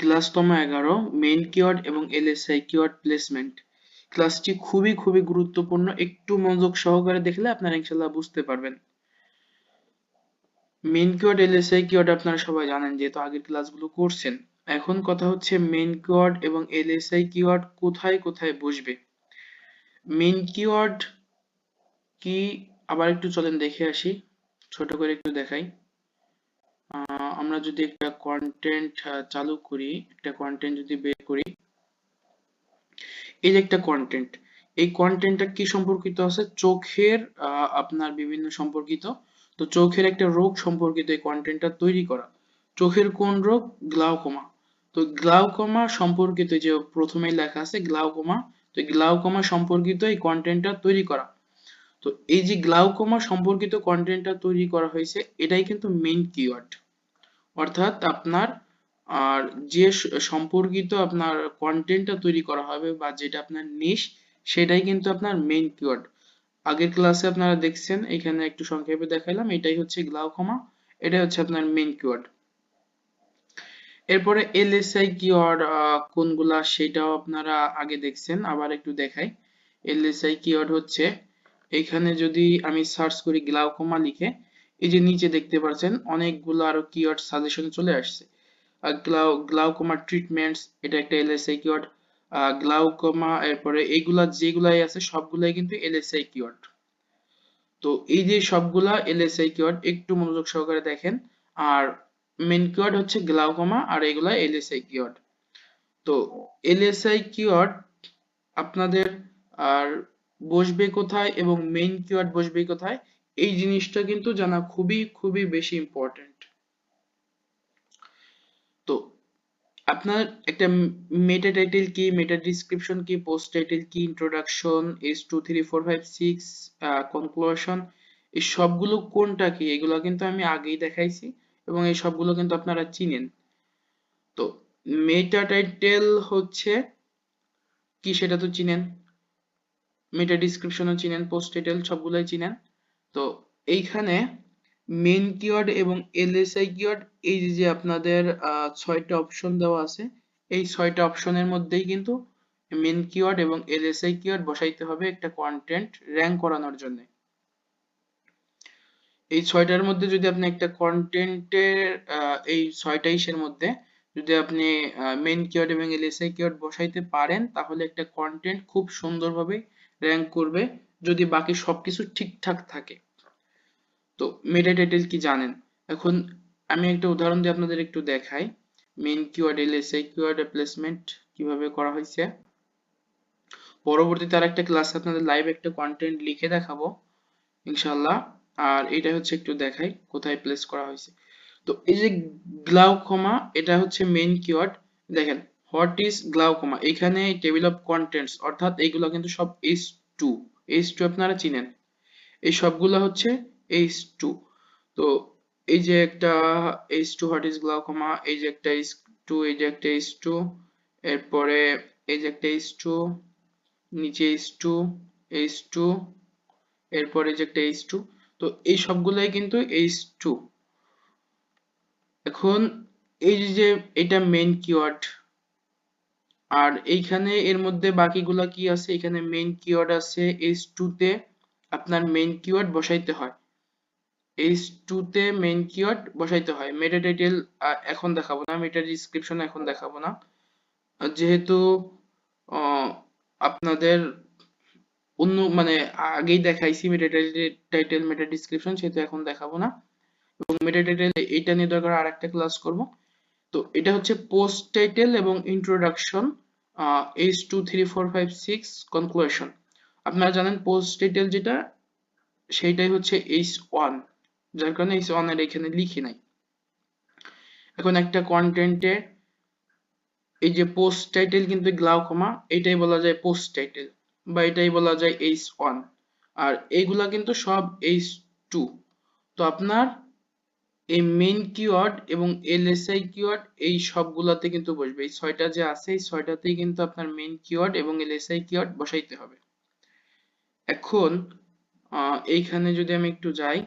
ক্লাসতম এগারো main keyword এবং LSI keyword placement ক্লাসটি খুবই খুবই গুরুত্বপূর্ণ। একটু মনোযোগ সহকারে দেখলে আপনারা ইনশাল্লাহ বুঝতে পারবেন। মেইন কিওয়ার্ড এলএসআই কিওয়ার্ড আপনারা সবাই জানেন, যেহেতু আগের ক্লাসগুলো করছেন। এখন কথা হচ্ছে মেইন কিওয়ার্ড এবং এলএসআই কিওয়ার্ড কোথায় কোথায় বসবে। মেইন কিওয়ার্ড কি? আবার একটু চলেন দেখে আসি। ছোট করে একটু দেখাই। আমরা যদি একটা কন্টেন্ট চালু করি, একটা কন্টেন্ট যদি বের করি, এই যে একটা কন্টেন্ট এই কন্টেন্টটা কি সম্পর্কিত আছে? চোখের আপনার বিভিন্ন সম্পর্কিত। তো চোখের একটা রোগ সম্পর্কিত এই কন্টেন্টটা তৈরি করা। চোখের কোন রোগ? গ্লাউকোমা তো গ্লাউকোমা সম্পর্কিত যে প্রথমেই লেখা আছে গ্লাউকোমা তো গ্লাউকোমা সম্পর্কিত এই কন্টেন্টটা তৈরি করা। তো এই যে গ্লাউকোমা সম্পর্কিত কন্টেন্টটা তৈরি করা হয়েছে, এটাই কিন্তু মেইন কিওয়ার্ড অর্থাৎ আপনার, আর যে সম্পর্কিত আপনার কন্টেন্টটা তৈরি করা হবে বা যেটা আপনার নিশ সেটাই কিন্তু আপনার মেইন কিওয়ার্ড আগের ক্লাসে আপনারা দেখছেন, এখানে একটু সংক্ষেপে দেখাইলাম এটাই হচ্ছে গ্লাউকোমা এটাই হচ্ছে আপনার মেইন কিওয়ার্ড এরপরে এলএসআই কিওয়ার্ড কোনগুলা সেটাও আপনারা আগে দেখছেন, আবার একটু দেখাই। এলএসআই কিওয়ার্ড হচ্ছে এখানে যদি আমি সার্চ করি গ্লাউকোমা লিখে, এই যে নিচে দেখতে পাচ্ছেন, অনেকগুলো আরও কিওয়ার্ড সাজেশন চলে আসছে। গ্লাউ গ্লাউকোমা ট্রিটমেন্টস এটা একটা এলএসআই কিওয়ার্ড গ্লাউকোমা এরপরে এইগুলা যেগুলাই আছে, সবগুলাই কিন্তু এলএসআই কিওয়ার্ড তো এই যে সবগুলা এলএসআই কিওয়ার্ড একটু মনোযোগ সহকারে দেখেন। আর মেন কিওয়ার্ড হচ্ছে গ্লাউকোমা আর এগুলা এলএসআই কিওয়ার্ড তো এলএসআই কিওয়ার্ড আপনাদের আর বসবে কোথায় এবং মেইন কিওয়ার্ড বসবে কোথায়, এই জিনিসটা কিন্তু জানা খুবই খুবই বেশি ইম্পর্টেন্ট তো আপনার একটা মেটা টাইটেল কি মেটা ডিসক্রিপশন কি পোস্ট টাইটেল কি introduction S two three four five six conclusion এই সবগুলো কোনটা কি, এগুলো কিন্তু আমি আগেই দেখাইছি এবং এই সবগুলো কিন্তু আপনারা চিনেন। তো মেটা টাইটেল হচ্ছে, কি সেটা তো চিনেন? মেটা ডিসক্রিপশনও চিনেন পোস্ট টাইটেল সবগুলোই চিনেন। তো এইখানে মেন কিওয়ার্ড এবং এলএসআই কিওয়ার্ড এই যে আপনাদের ছয়টা অপশন দেওয়া আছে, এই ছয়টা অপশনের মধ্যেই কিন্তু মেন কিওয়ার্ড এবং এলএসআই কিওয়ার্ড বসাইতে হবে একটা কন্টেন্ট র্যাঙ্ক করানোর জন্য। এই ছয়টার মধ্যে যদি আপনি একটা কন্টেন্টের এই ছয়টা ইসের মধ্যে যদি আপনি মেন কিওয়ার্ড এবং এলএসআই কিওয়ার্ড বসাইতে পারেন, তাহলে একটা কন্টেন্ট খুব সুন্দরভাবে র্যাঙ্ক করবে যদি বাকি সবকিছু ঠিকঠাক থাকে। তো মেটা টাইটেল কি জানেন? এখন আমি একটা উদাহরণ দিয়ে আপনাদের একটু দেখাই। Main keyword L LSI keyword placement কীভাবে করা হয়েছে। পরবর্তীতে আর একটা ক্লাস আপনাদের লাইভ একটা কন্টেন্ট লিখে দেখাবো, ইনশাআল্লাহ। আর এটা হচ্ছে একটু দেখাই কোথায় প্লেস করা হয়েছে। তো এই যে গ্লাউকোমা, এটা হচ্ছে মেইন কিওয়ার্ড দেখেন হোয়াট ইজ গ্লাউকোমা এখানে টেবিল অফ কন্টেন্টস অর্থাৎ এইগুলো কিন্তু সব এইচ টু এইচ টু আপনারা চিনেন। এই সবগুলো হচ্ছে এইচ টু তো এই যে একটা H two what is glaucoma এই যে একটা এইচ টু এই যে একটা এইচ টু এরপরে এই যে একটা এইচ টু নিচে এইচ টু এইচ টু এরপরে যে একটা এইচ টু তো এই সবগুলাই কিন্তু এইচ টু এখন এই যে, এটা মেইন কিওয়ার্ড আর এইখানে এর মধ্যে বাকিগুলা কি আছে? এখানে মেইন কিওয়ার্ড আছে এইচ টু তে আপনার মেইন কিওয়ার্ড বসাইতে হয়। এইচ টু তে মেইন কিওয়ার্ড বসাইতে হয়। মেটা টাইটেল এখন দেখাবো না। মেটা ডিসক্রিপশন এখন দেখাবো না। যেহেতু আপনাদের অন্য মানে আগেই দেখাইছি মেটা টাইটেল মেটা ডিসক্রিপশন সেহেতু এখন দেখাবো না। এবং মেটা টাইটেল এইটা নিয়ে দরকার আর একটা ক্লাস করব। তো এটা হচ্ছে পোস্ট টাইটেল এবং introduction H two three four five six conclusion আপনারা জানেন পোস্ট টাইটেল যেটা, সেইটাই হচ্ছে এইচ ওয়ান যার কারণে এইচ ওয়ানের এখানে লিখি নাই। এখন একটা কন্টেন্টে এই যে পোস্ট টাইটেল কিন্তু গ্লাউকোমা এটাই বলা যায় পোস্ট টাইটেল বা এটাই বলা যায় এইচ ওয়ান আর এইগুলা কিন্তু সব এইচ টু তো আপনার এই মেইন কিওয়ার্ড এবং এলএসআই কিওয়ার্ড এই সবগুলাতে কিন্তু বসবে। এই ছয়টা যে আছে, এই ছয়টাতেই কিন্তু আপনার মেইন কিওয়ার্ড এবং এলএসআই কিওয়ার্ড বসাইতে হবে। এখন এইখানে যদি আমি একটু যাই,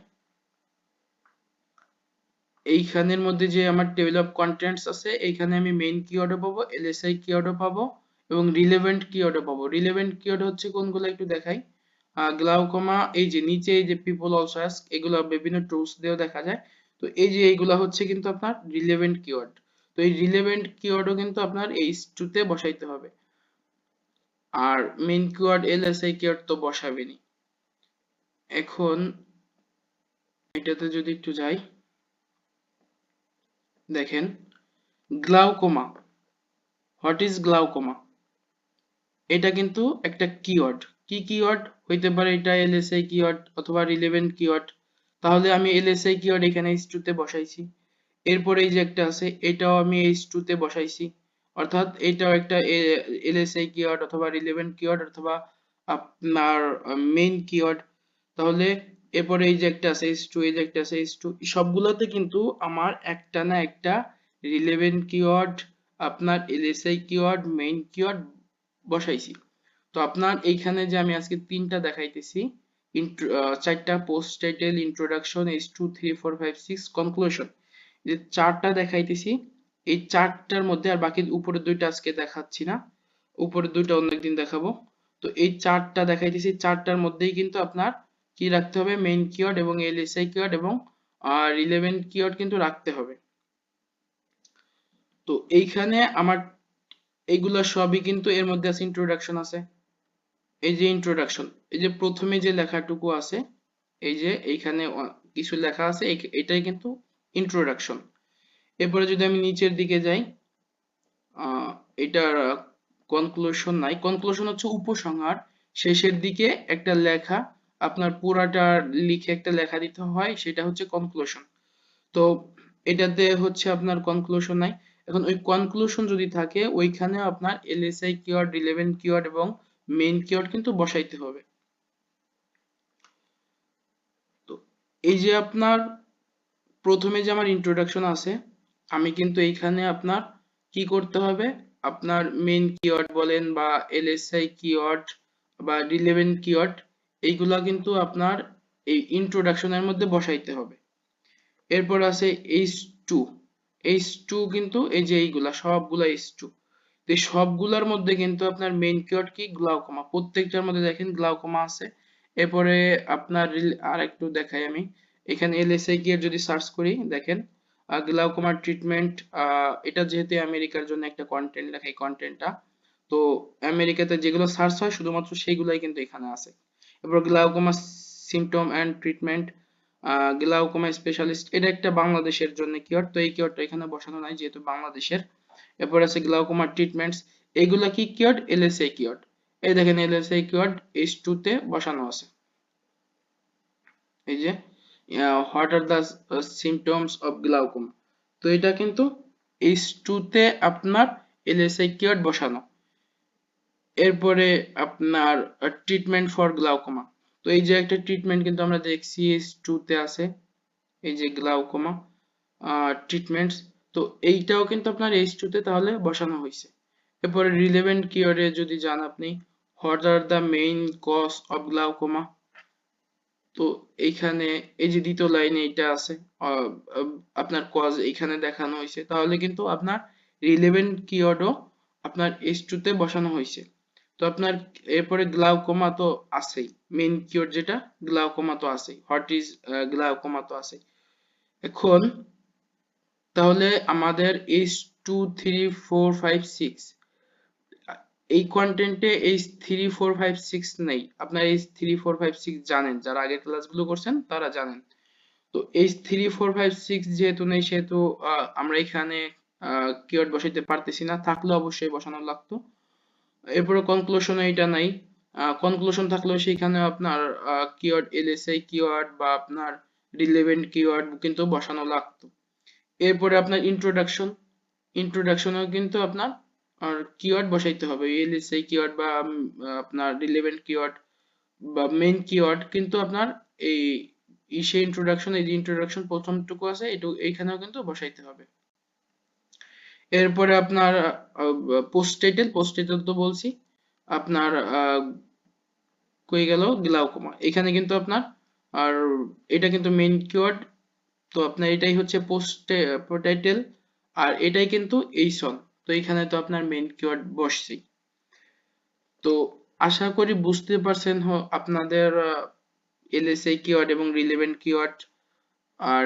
এইখানের মধ্যে যে আমার টেবিল অফ কন্টেন্টস আছে, এইখানে আমি মেইন কিওয়ার্ডও পাবো এলএসআই কিওয়ার্ডও পাবো এবং রিলেভেন্ট কিওয়ার্ডও পাবো। রিলেভেন্ট কিওয়ার্ড হচ্ছে কোনগুলো একটু দেখাই। গ্লাউকোমা এই যে নিচে এই যে পিপল অলসো আস্ক এগুলো বিভিন্ন টুলস দিয়েও দেখা যায়। তো এই যে এইগুলা হচ্ছে কিন্তু আপনার রিলেভেন্ট কিওয়ার্ড তো এই রিলেভেন্ট কিওয়ার্ডও কিন্তু আপনার এই টুতে বসাইতে হবে। আর মেইন কিওয়ার্ড এলএসআই কিওয়ার্ড তো বসাবেনি এখন এটাতে যদি একটু যাই, দেখেন গ্লাউকোমা হোয়াট ইজ গ্লাউকোমা এটা কিন্তু একটা কিওয়ার্ড কি কিওয়ার্ড হইতে পারে এটা এলএসআই কিওয়ার্ড অথবা রিলেভেন্ট কিওয়ার্ড তাহলে আমি এলএসআই কিওয়ার্ড এখানে h2 তে বসাইছি। এরপরে এই যে একটা আছে, এটাও আমি h2 তে বসাইছি। অর্থাৎ এটাও একটা এলএসআই কিওয়ার্ড অথবা রিলেভেন্ট কিওয়ার্ড অথবা আপনার মেইন কিওয়ার্ড তাহলে এরপরে এই যে একটা আছে h2 এই যে একটা আছে h2 সবগুলোতে কিন্তু আমার একটা না একটা রিলেভেন্ট কিওয়ার্ড আপনার এলএসআই কিওয়ার্ড মেইন কিওয়ার্ড বসাইছি। তো আপনার এইখানে যে আমি আজকে তিনটা দেখাইতেছি চারটা post title introduction H two three four five six conclusion যে চারটা দেখাইতেছি, এই চারটার মধ্যে আর বাকি উপরের দুইটা আজকে দেখাচ্ছি না। উপরের দুইটা অন্যদিন দেখাবো। তো এই চারটা দেখাইতেছি, চারটার মধ্যেই কিন্তু আপনার কি রাখতে হবে? মেইন কিওয়ার্ড এবং এলএসআই কিওয়ার্ড এবং রিলেভেন্ট কিওয়ার্ড কিন্তু রাখতে হবে। তো এইখানে আমার, এইগুলা সবই কিন্তু এর মধ্যে আছে ইন্ট্রোডাকশন আছে। এই যে ইন্ট্রোডাকশন এই যে প্রথমে যে লেখাটুকু আছে, এই যে এইখানে কিছু লেখা আছে এটাই কিন্তু ইন্ট্রোডাকশন এরপরে যদি আমি নিচের দিকে যাই এটার কনক্লুশন নাই। কনক্লুশন হচ্ছে উপসংহার। শেষের দিকে একটা লেখা, আপনার পুরাটা লিখে একটা লেখা দিতে হয়, সেটা হচ্ছে কনক্লুশন তো এটাতে হচ্ছে আপনার কনক্লুশন নাই। এখন ওই কনক্লুশন যদি থাকে, ওইখানে আপনার এলএসআই কিওয়ার্ড রিলেভেন্ট কিওয়ার্ড এবং মেইন কিওয়ার্ড কিন্তু বসাইতে হবে। তো এই যে আপনার প্রথমে যে আমার ইন্ট্রোডাকশন আছে, আমি কিন্তু এইখানে আপনার কি করতে হবে? আপনার মেইন কিওয়ার্ড বলেন বা এলএসআই কিওয়ার্ড বা রিলেভেন্ট কিওয়ার্ড এইগুলা কিন্তু আপনার এই ইন্ট্রোডাকশনের মধ্যে বসাইতে হবে। এরপর আছে এইচ টু এইচ টু কিন্তু এই যে এইগুলা সবগুলা এইচ টু তো সবগুলার মধ্যে কিন্তু আপনার মেইন কিওয়ার্ড কি? গ্লাউকোমা প্রত্যেকটার মধ্যে দেখেন গ্লাউকোমা আছে। এরপরে আপনার আর একটু দেখাই আমি। এখানে এলএসআই কি যদি সার্চ করি, দেখেন গ্লাউকোমার ট্রিটমেন্ট এটা যেহেতু আমেরিকার জন্য একটা কন্টেন্ট লেখা এই কন্টেন্টটা তো আমেরিকাতে যেগুলো সার্চ হয়, শুধুমাত্র সেইগুলাই কিন্তু এখানে আছে। এরপর glaucoma symptom and treatment glaucoma specialist এটা একটা বাংলাদেশের জন্য কিওয়ার্ড তো এই কিওয়ার্ডটা এখানে বসানো নাই, যেহেতু বাংলাদেশের। এরপর আছে গ্লাউকোমা ট্রিটমেন্টস এগুলা কি কিওয়ার্ড এলএসআই কিওয়ার্ড এই দেখেন এলএসআই কিওয়ার্ড H2 তে বসানো আছে। এই যে what are the symptoms of glaucoma তো এটা কিন্তু H2 তে আপনার এলএসআই কিওয়ার্ড বসানো। এরপরে আপনার ট্রিটমেন্ট ফর গ্লাউকোমা তো এই যে একটা ট্রিটমেন্ট কিন্তু আমরা দেখছি H2 তে আছে। এই যে গ্লাউকোমা ট্রিটমেন্টস তো এইটাও কিন্তু আপনার H2 তে তাহলে বসানো হয়েছে। এরপরে রিলেভেন্ট কিওয়ার্ডে যদি যান আপনি what are the main cause of glaucoma তো এইখানে এই যে দ্বিতীয় লাইনে এটা আছে আপনার কজ এখানে দেখানো হয়েছে। তাহলে কিন্তু আপনার রিলেভেন্ট কিওয়ার্ডও আপনার H2 তে বসানো হয়েছে। তো আপনার এরপরে গ্লাউকোমা তো আছেই। মেইন কিওয়ার্ড যেটা গ্লাউকোমা তো আছেই। হোয়াট ইজ গ্লাউকোমা তো আছেই। এখন তাহলে আমাদের H two three four five six এই কন্টেন্টে H three four five six নেই। আপনার H three four five six জানেন। যারা আগের ক্লাসগুলো করছেন, তারা জানেন। তো H three four five six যেহেতু নেই, সেহেতু আমরা এখানে কিওয়ার্ড বসাইতে পারতেছি না। থাকলে অবশ্যই বসানো লাগতো। এরপরে কনক্লুশনে এটা নাই। কনক্লুশন থাকলেও সেখানে আপনার কিওয়ার্ড এলএসআই কিওয়ার্ড বা আপনার রিলেভেন্ট কিওয়ার্ড কিন্তু বসানো লাগতো। এরপরে আপনার ইন্ট্রোডাকশন ইন্ট্রোডাকশনেও কিন্তু আপনার কিওয়ার্ড বসাইতে হবে। এলএসআই কিওয়ার্ড বা আপনার রিলেভেন্ট কিওয়ার্ড বা মেইন কিওয়ার্ড কিন্তু আপনার এই ইসে ইন্ট্রোডাকশন এই যে ইন্ট্রোডাকশন প্রথমটুকু আছে, এটু, এইখানেও কিন্তু বসাইতে হবে। এরপরে আপনার পোস্ট টাইটেল পোস্ট টাইটেল তো বলছি, আপনার কই গেল? গ্লাউকোমা এখানে কিন্তু আপনার, আর এটা কিন্তু মেইন কিওয়ার্ড তো আপনার এটাই হচ্ছে পোস্ট টাইটেল আর এটাই কিন্তু এইসন তো এখানে তো আপনার মেইন কিওয়ার্ড বসছেই। তো আশা করি বুঝতে পারছেন আপনাদের এলএসএ কিওয়ার্ড এবং রিলেভেন্ট কিওয়ার্ড আর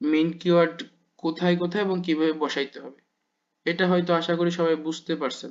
মেইন কিওয়ার্ড কোথায় কোথায় এবং কীভাবে বসাইতে হবে। এটা হয়তো আশা করি সবাই বুঝতে পারছেন।